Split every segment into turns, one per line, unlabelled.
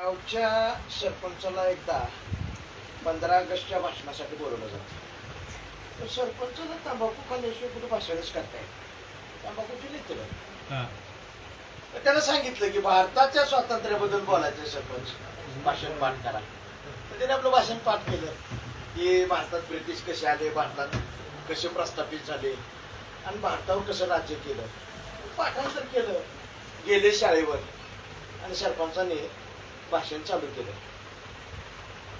गावच्या सरपंचाला एकदा पंधरा ऑगस्टच्या भाषणासाठी बोलवलं जातं. तर सरपंचाला तंबाखू खाल्ल्याशिवाय कुठे भाषणच करता येत तंबाखूची
हा.
तर त्यानं सांगितलं की भारताच्या स्वातंत्र्याबद्दल बोलायचं सरपंच. भाषण पाठ करा. तर त्याने आपलं भाषण पाठ केलं. की भारतात ब्रिटिश कसे आले भारतात कसे प्रस्थापित झाले आणि भारतावर कसं राज्य केलं. पाठांतर केलं. गेले शाळेवर. आणि सरपंचाने भाषण चालू केलं.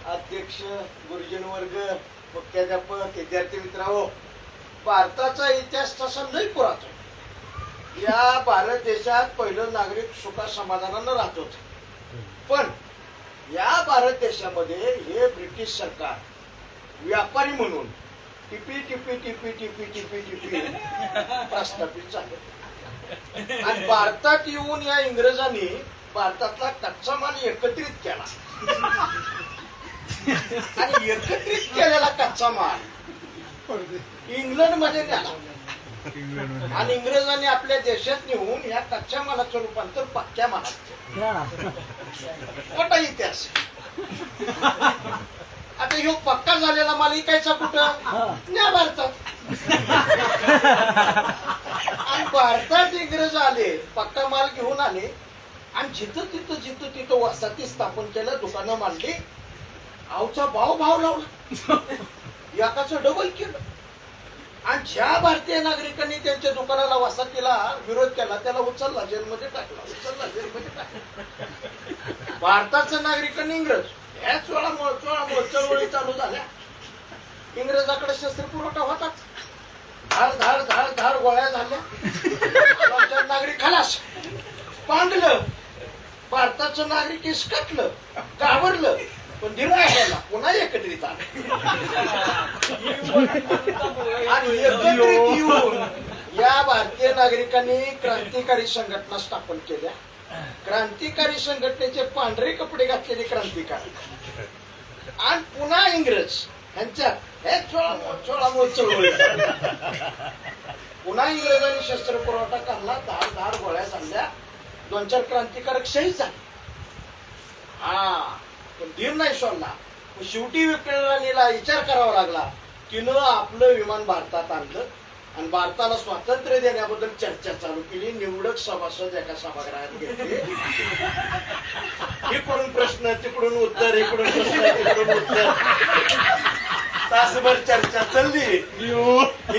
अध्यक्ष गुरुजन वर्ग मुख्याध्यापक विद्यार्थी मित्रांनो भारताचा इतिहास तसा लय पुरातन. या भारत देशात पहिलं नागरिक सुखा समाधानानं राहत होत. पण या भारत देशामध्ये हे ब्रिटिश सरकार व्यापारी म्हणून टिपी टिपी टिपी टिपी टिपी टिपी प्रस्थापित झाले. आणि भारतात येऊन या इंग्रजांनी भारतातला कच्चा माल एकत्रित केला. आणि एकत्रित केलेला कच्चा माल इंग्लंडमध्ये नेला.
इंग्लंडमध्ये.
आणि इंग्रजांनी आपल्या देशात नेऊन या कच्च्या मालाचं रूपांतर पक्क्या मालात. मोठा इतिहास. आता ह्यो पक्का झालेला माल इकायचा कुठं? न्या भारतात. आणि भारतात इंग्रज आले पक्का माल घेऊन आले आणि जिथं तिथं जिथं तिथं वसाहती स्थापन केलं दुकानं मांडली. आवचा भाव भाव लावला. याकाचं डबल केलं. आणि ज्या भारतीय नागरिकांनी त्यांच्या दुकानाला वसाहतीला विरोध केला त्याला उचलला जेलमध्ये टाकला उचलला जेलमध्ये टाकला. भारताच्या नागरिकांनी इंग्रज. या वेळा चळवळी चालू झाल्या. इंग्रजाकडे शस्त्र पुरवठा होताच. धार धार धार धार गोळ्या झाल्या. नागरिक खालास. पांगलं भारताचं नागरिक इसकटलं घाबरलं पण दिला पुन्हा एकत्रित आलं. आणि एकत्रित येऊन या भारतीय नागरिकांनी क्रांतिकारी संघटना स्थापन केल्या. क्रांतिकारी संघटनेचे पांढरे कपडे घातलेले क्रांतिकारी. आणि पुन्हा इंग्रज यांच्या हे चोळामोळ चोळामोळ चळवळी पुन्हा इंग्रजांनी शस्त्र पुरवठा करला धार धार गोळ्या झाल्या दोन चार क्रांतिकारक शहीद झाले. हा पण धीर नाही सोडला. शेवटी विक्रांनीला विचार करावा लागला. तिनं आपलं विमान भारतात आणलं आणि भारताला स्वातंत्र्य देण्याबद्दल चर्चा चालू केली. निवडक सभासद एका सभागृहात घेतले इकडून प्रश्न तिकडून उत्तर इकडून प्रश्न तिकडून उत्तर. तासभर चर्चा चालली.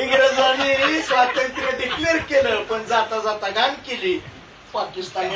इंग्रजांनी स्वातंत्र्य डिक्लेअर केलं पण जाता जाता गान केली. पाकिस्तान